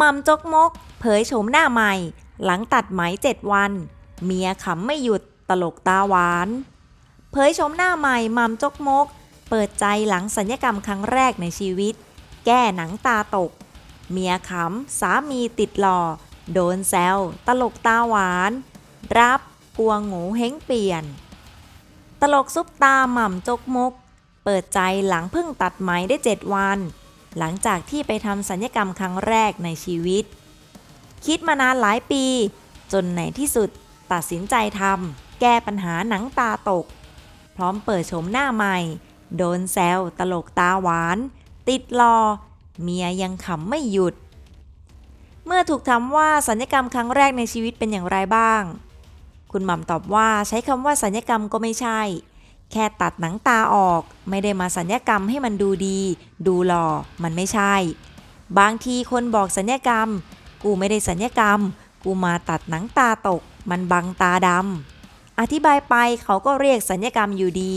มัมจกมก เผยโฉมหน้าใหม่ หลังตัดไหมเจ็ดวัน เมียขำไม่หยุดตลกตาหวาน เผยโฉมหน้าใหม่มัมจกมก เปิดใจหลังสัญญกรรมครั้งแรกในชีวิต แก้หนังตาตก เมียขำสามีติดหล่อ โดนแซวตลกตาหวาน รับกลัวงูเฮ้งเปลี่ยน ตลกซุปตาหม่ำจกมก เปิดใจหลังเพิ่งตัดไหมได้ 7 วัน หลังจากที่ไปทำสัญญกรรมครั้งแรกในชีวิต คิดมานานหลายปี จนในที่สุดตัดสินใจทำแก้ปัญหาหนังตาตก พร้อมเปิดโฉมหน้าใหม่ โดนแซวตลกตาหวาน ติดรอเมียยังขำไม่หยุด เมื่อถูกถามว่าสัญญกรรมครั้งแรกในชีวิตเป็นอย่างไรบ้าง คุณหม่ำตอบว่าใช้คำว่าสัญญกรรมก็ไม่ใช่ แค่ตัดหนังตาออก ไม่ได้มาสัญญกรรมให้มันดูดี ดูหล่อ มันไม่ใช่ บางทีคนบอกสัญญกรรม กูไม่ได้สัญญกรรม กูมาตัดหนังตาตก มันบังตาดำ อธิบายไปเขาก็เรียกสัญญกรรมอยู่ดี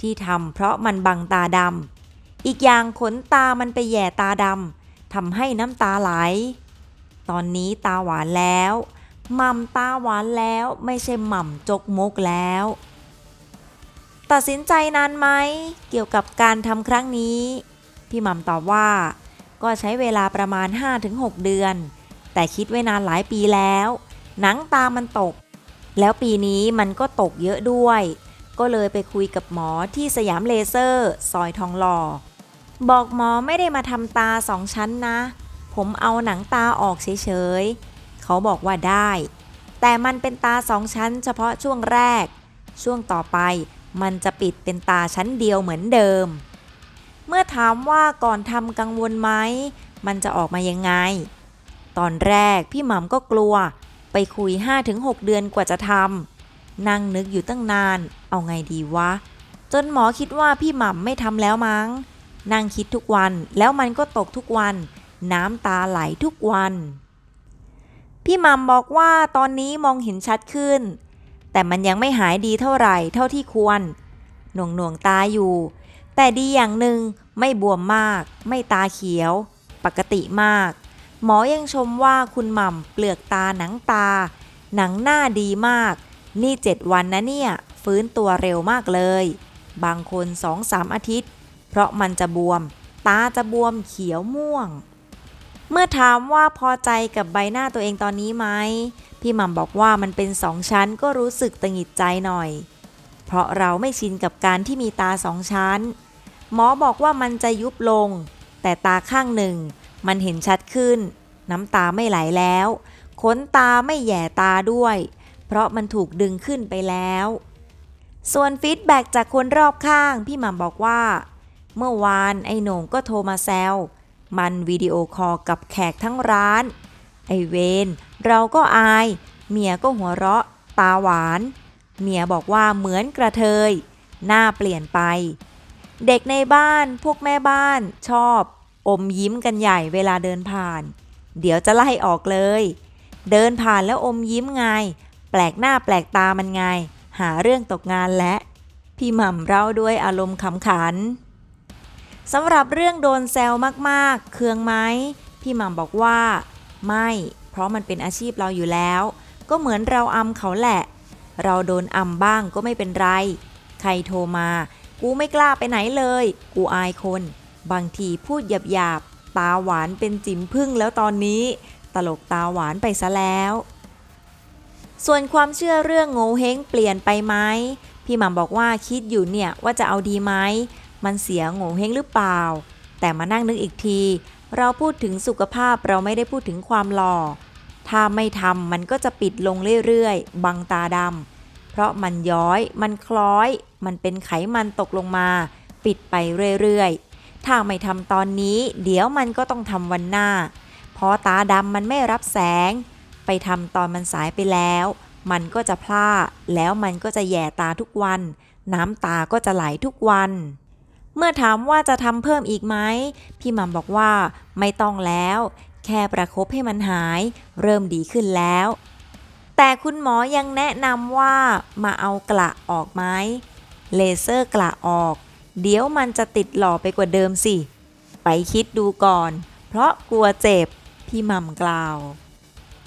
ที่ทำเพราะมันบังตาดำ อีกอย่างขนตามันไปแย่ตาดำทำให้น้ำตาไหล ตอนนี้ตาหวานแล้วหม่ำตาหวานแล้วไม่ใช่หม่ำจกมกแล้ว ตัดสินใจนานไหมเกี่ยวกับการทำครั้งนี้ พี่หม่ำตอบว่า ก็ใช้เวลาประมาณ 5-6 เดือน แต่คิดไว้นานหลายปีแล้ว หนังตามันตก แล้วปีนี้มันก็ตกเยอะด้วย ก็เลยไปคุยกับหมอที่สยามเลเซอร์ ซอยทองหล่อ บอกหมอไม่ได้มาทำตาสองชั้นนะ ผมเอาหนังตาออกเฉยๆ เขาบอกว่าได้ แต่มันเป็นตาสองชั้นเฉพาะช่วงแรก ช่วงต่อไป มันจะปิดเป็นตาชั้นเดียวเหมือนเดิม เมื่อถามว่าก่อนทำกังวลไหม มันจะออกมายังไง ตอนแรกพี่หม่ำก็กลัว ไปคุย 5-6 เดือนกว่าจะทำนั่งนึกอยู่ตั้งนาน เอาไงดีวะ จนหมอคิดว่าพี่หม่ำไม่ทำแล้วมั้ง นั่งคิดทุกวัน แล้วมันก็ตกทุกวัน น้ำตาไหลทุกวัน พี่หม่ำบอกว่าตอนนี้มองเห็นชัดขึ้น แต่มันยังไม่หายดีเท่าไหร่เท่าที่ควร หน่วงหน่วงตาอยู่ แต่ดีอย่างหนึ่งไม่บวมมาก ไม่ตาเขียว ปกติมาก หมอยังชมว่าคุณหม่ำเปลือกตาหนังตา หนังหน้าดีมาก นี่เจ็ดวันนะเนี่ย ฟื้นตัวเร็วมากเลย บางคนสองสามอาทิตย์ เพราะมันจะบวม ตาจะบวมเขียวม่วง เมื่อถามว่าพอใจกับใบหน้าตัวเองตอนนี้ไหมพี่หม่ำบอกว่ามันเป็นสองชั้นก็รู้สึกตังหงิดใจหน่อย เพราะเราไม่ชินกับการที่มีตาสองชั้น หมอบอกว่ามันจะยุบลง แต่ตาข้างหนึ่ง มันเห็นชัดขึ้น น้ำตาไม่ไหลแล้วขนตาไม่แหย่ตาด้วย เพราะมันถูกดึงขึ้นไปแล้ว ส่วนฟีดแบ็กจากคนรอบข้าง พี่หม่ำบอกว่า เมื่อวานไอ้หน่งก็โทรมาแซว มันวิดีโอคอลกับแขกทั้งร้าน ไอเวนเราก็อาย เมียก็หัวเราะ ตาหวาน เมียบอกว่าเหมือนกระเทย หน้าเปลี่ยนไป เด็กในบ้านพวกแม่บ้านชอบ อมยิ้มกันใหญ่เวลาเดินผ่าน เดี๋ยวจะไล่ออกเลย เดินผ่านแล้วอมยิ้มไง แปลกหน้าแปลกตามันไง หาเรื่องตกงานและ พี่หม่ำเล่าด้วยอารมณ์ขำขัน สำหรับเรื่องโดนแซวมากๆ เคืองไหมพี่หม่ำบอกว่า ไม่ เพราะมันเป็นอาชีพเราอยู่แล้ว ก็เหมือนเราอำเขาแหละ เราโดนอำบ้างก็ไม่เป็นไร ใครโทรมา กูไม่กล้าไปไหนเลย กูอายคน บางทีพูดหยาบๆ ตาหวานเป็นจิ๋มพึ่งแล้วตอนนี้ ตลกตาหวานไปซะแล้ว ส่วนความเชื่อเรื่องโงเฮงเปลี่ยนไปไหมพี่หม่ำบอกว่าคิดอยู่เนี่ยว่าจะเอาดีไหม มันเสียโง่เฮงหรือเปล่า แต่มานั่งนึกอีกที เราพูดถึงสุขภาพเราไม่ได้พูดถึงความหล่อ ถ้าไม่ทำมันก็จะปิดลงเรื่อยๆ บังตาดำเพราะมันย้อย มันคล้อย มันเป็นไขมันตกลงมา ปิดไปเรื่อยๆ ถ้าไม่ทำตอนนี้ เดี๋ยวมันก็ต้องทำวันหน้า เพราะตาดำมันไม่รับแสง ไปทำตอนมันสายไปแล้ว มันก็จะพลาดแล้วมันก็จะแย่ตาทุกวันน้ำตาก็จะไหลทุกวัน เมื่อถามว่าจะทำเพิ่มอีกไหม พี่หม่ำบอกว่าไม่ต้องแล้ว แค่ประคบให้มันหาย เริ่มดีขึ้นแล้ว แต่คุณหมอยังแนะนำว่ามาเอากระออกไหมเลเซอร์กระออก เดี๋ยวมันจะติดหล่อไปกว่าเดิมสิ ไปคิดดูก่อน เพราะกลัวเจ็บ พี่พี่หม่ำกล่าว